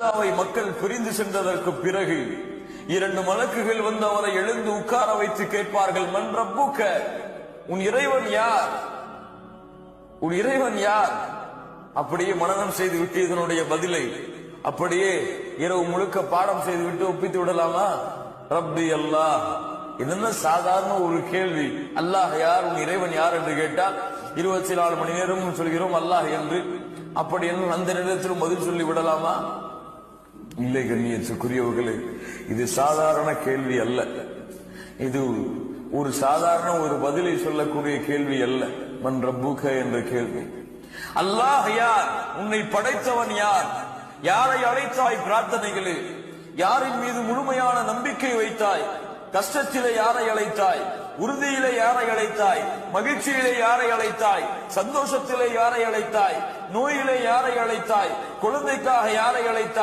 மக்கள் பிரிந்து சென்றதற்கு பிறகு இரண்டு மலக்குகள் வந்து அவரை எழுந்து உட்கார வைத்து கேட்பார்கள் மன்ற உன் இறைவன் யார்? உன் இறைவன் யார்? அப்படியே மனநம் செய்து விட்டு இதனுடைய பதிலை அப்படியே இரவு முழுக்க பாடம் செய்து விட்டு ஒப்பித்து விடலாமா? ரப்பி அல்லாஹ் இது என்ன சாதாரண ஒரு கேள்வி. அல்லாஹ் யார்? உன் இறைவன் யார்? என்று கேட்டால் இருபத்தி நாலு மணி நேரமும் சொல்கிறோம் அல்லாஹ் என்று. அப்படி என்று அந்த நேரத்திலும் பதில் சொல்லி விடலாமா? இல்லை கண்ணியத்துக்குரியவர்களே இது சாதாரண கேள்வி அல்ல. இது ஒரு சாதாரண ஒரு பதிலை சொல்லக்கூடிய கேள்வி அல்ல. மன் ரப்புக என்ற கேள்வி. அல்லாஹ் யார்? உன்னை படைத்தவன் யார்? யாரை அழைத்தாய் பிரார்த்தனைகளில் யாரின் மீது முழுமையான நம்பிக்கை வைத்தாய்? கஷ்டத்திலே யாரை அழைத்தாய்? உறுதியிலே யாரை அழைத்தாய்? மகிழ்ச்சியிலே யாரை அழைத்தாய்? சந்தோஷத்திலே யாரை அழைத்தாய்? நோயிலே யாரை அழைத்தாய்? குழந்தைக்காக யாரை அழைத்தாய்?